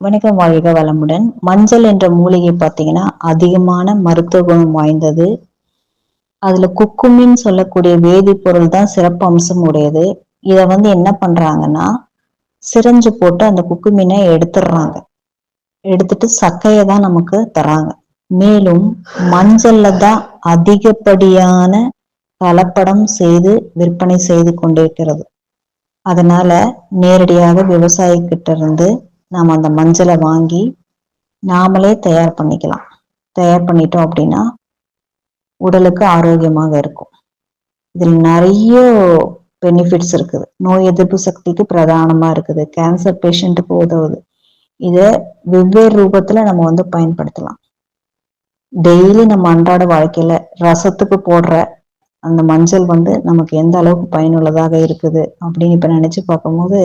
வணக்கம் வாழ்க வளமுடன். மஞ்சள் என்ற மூலிகை பார்த்தீங்கன்னா அதிகமான மருத்துவ குணம் வாய்ந்தது. அதுல குக்குமின்னு சொல்லக்கூடிய வேதிப்பொருள் தான் சிறப்பு அம்சம் உடையது. இதை வந்து என்ன பண்றாங்கன்னா சிரஞ்சு போட்டு அந்த குக்குமீனை எடுத்துடுறாங்க. எடுத்துட்டு சக்கையை தான் நமக்கு தராங்க மேலும் மஞ்சள்ல தான் அதிகப்படியான கலப்படம் செய்து விற்பனை செய்து கொண்டிருக்கிறது. அதனால நேரடியாக விவசாயிக்கிட்ட இருந்து நாம் அந்த மஞ்சளை வாங்கி நாமளே தயார் பண்ணிக்கலாம். தயார் பண்ணிட்டோம் அப்படின்னா உடலுக்கு ஆரோக்கியமாக இருக்கும். இதில் நிறைய பெனிஃபிட்ஸ் இருக்குது. நோய் எதிர்ப்பு சக்திக்கு பிரதானமாக இருக்குது. கேன்சர் பேஷண்ட்டுக்கு உதவுது. இதை வெவ்வேறு ரூபத்தில் நம்ம வந்து பயன்படுத்தலாம். டெய்லி நம்ம அன்றாட வாழ்க்கையில ரசத்துக்கு போடுற அந்த மஞ்சள் வந்து நமக்கு எந்த அளவுக்கு பயனுள்ளதாக இருக்குது அப்படின்னு இப்ப நினைச்சு பார்க்கும்போது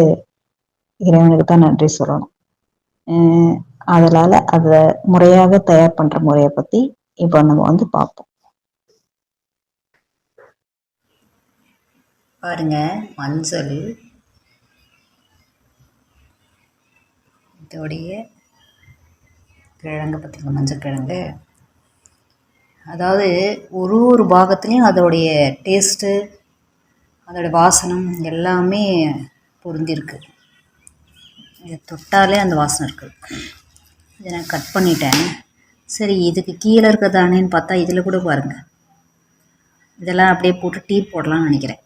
இறைவனுக்கு தான் நன்றி சொல்லணும். அதனால அதை முறையாக தயார் பண்ற முறையை பத்தி இப்போ நம்ம வந்து பார்ப்போம். பாருங்க மஞ்சள். இதோடைய கிழங்கு பார்த்திங்களா மஞ்சள் கிழங்கு? அதாவது ஒரு ஒரு பாகத்துலேயும் அதோடைய டேஸ்ட்டு அதோடய வாசனம் எல்லாமே பொருந்திருக்கு. இதை தொட்டாலே அந்த வாசனை இருக்குது இதை நான் கட் பண்ணிட்டேன். சரி இதுக்கு கீழே இருக்கிறதானேன்னு பார்த்தா இதில் கூட பாருங்கள் இதெல்லாம் அப்படியே போட்டு டீ போடலாம்னு நினைக்கிறேன்.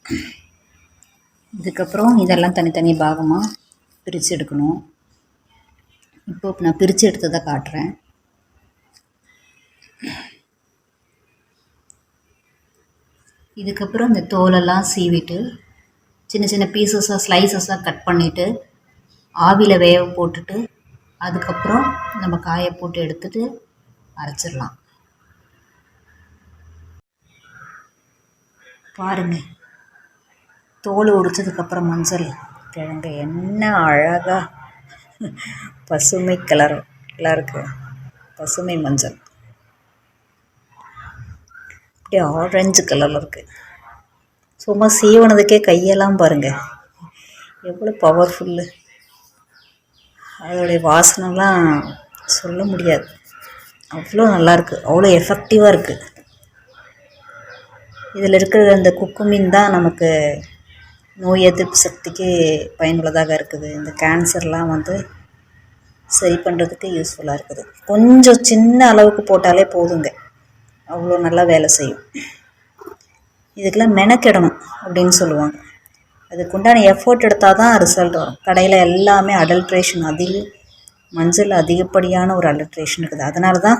இதுக்கப்புறம் இதெல்லாம் தனித்தனி பாகமாக பிரித்து எடுக்கணும். இப்போ நான் பிரித்து எடுத்ததை காட்டுறேன். இதுக்கப்புறம் இந்த தோலெல்லாம் சீவிட்டு சின்ன சின்ன பீசஸாக ஸ்லைசஸாக கட் பண்ணிவிட்டு ஆவியில் வேக போட்டுட்டு அதுக்கப்புறம் நம்ம காயை போட்டு எடுத்துட்டு அரைச்சிடலாம். பாருங்க தோல் உரிச்சதுக்கப்புறம் மஞ்சள் கிழங்கு என்ன அழகாக பசுமை கலர் இருக்கு. பசுமை மஞ்சள். அப்படியே ஆரஞ்சு கலரில் இருக்குது சும்மா சீவனதுக்கே கையெல்லாம் பாருங்கள் எவ்வளோ பவர்ஃபுல்லு அதோடைய வாசனைலாம் சொல்ல முடியாது. அவ்வளோ நல்லாயிருக்கு அவ்வளோ எஃபெக்டிவாக இருக்குது இதில் இருக்கிற அந்த குக்குமின் தான் நமக்கு நோய் எதிர்ப்பு சக்திக்கு பயனுள்ளதாக இருக்குது. இந்த கேன்சர்லாம் வந்து சரி பண்ணுறதுக்கு யூஸ்ஃபுல்லாக இருக்குது. கொஞ்சம் சின்ன அளவுக்கு போட்டாலே போதுங்க. அவ்வளோ நல்லா வேலை செய்யும். இதுக்கெல்லாம் மெனக்கெடணும் அப்படின்னு சொல்லுவாங்க. அதுக்குண்டான எஃபோர்ட் எடுத்தால் தான் ரிசல்ட் வரும். கடையில் எல்லாமே அடல்ட்ரேஷன் அதில் மஞ்சள் அதிகப்படியான ஒரு அடல்ட்ரேஷன் இருக்குது. அதனால தான்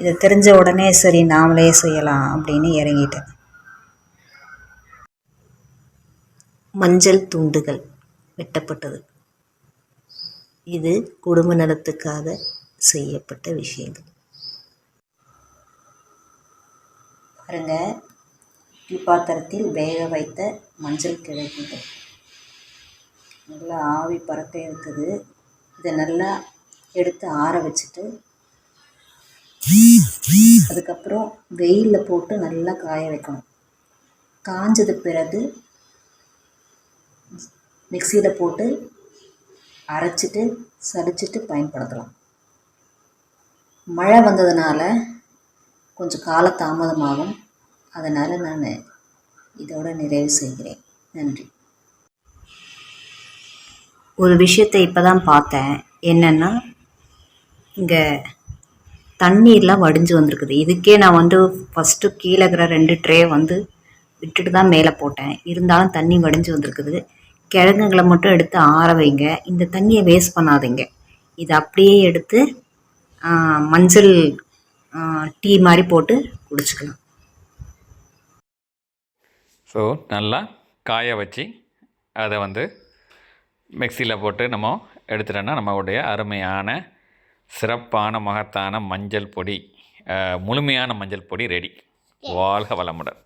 இதை தெரிஞ்ச உடனே சரி நாமளே செய்யலாம் அப்படின்னு இறங்கிட்டேன். மஞ்சள் துண்டுகள் வெட்டப்பட்டது. இது குடும்ப நலத்துக்காக செய்யப்பட்ட விஷயங்கள். பாருங்கள் இட்லி பாத்திரத்தில் வேக வைத்த மஞ்சள் கிழங்குகள். நல்லா ஆவி பறக்க இருக்குது. இதை நல்லா எடுத்து ஆற வச்சுட்டு அதுக்கப்புறம் வெயிலில் போட்டு நல்லா காய வைக்கணும். காஞ்சது பிறகு மிக்சியில் போட்டு அரைச்சிட்டு சளிச்சிட்டு பயன்படுத்தலாம். மழை வந்ததுனால கொஞ்சம் கால தாமதமாகும் அதனால் நான் இதோட நிறைவு செய்கிறேன். நன்றி. ஒரு விஷயத்தை இப்போ தான் பார்த்தேன். என்னென்னா இங்கே தண்ணீர்லாம் வடிஞ்சு வந்திருக்குது. இதுக்கே நான் வந்து ஃபஸ்ட்டு கீழே இருக்கிற ரெண்டு ட்ரே வந்து விட்டுட்டு தான் மேலே போட்டேன். இருந்தாலும் தண்ணி வடிஞ்சு வந்திருக்குது. கிழங்குகளை மட்டும் எடுத்து ஆற வைங்க. இந்த தண்ணியை வேஸ்ட் பண்ணாதீங்க. இதை அப்படியே எடுத்து மஞ்சள் டீ மாதிரி போட்டு குடிச்சுக்கலாம். ஸோ நல்லா காய வச்சு அதை வந்து மிக்சியில் போட்டு நம்ம எடுத்துட்டோன்னா நம்மளுடைய அருமையான சிறப்பான மகத்தான மஞ்சள் பொடி முழுமையான மஞ்சள் பொடி ரெடி வாழ்க வளமுடன்.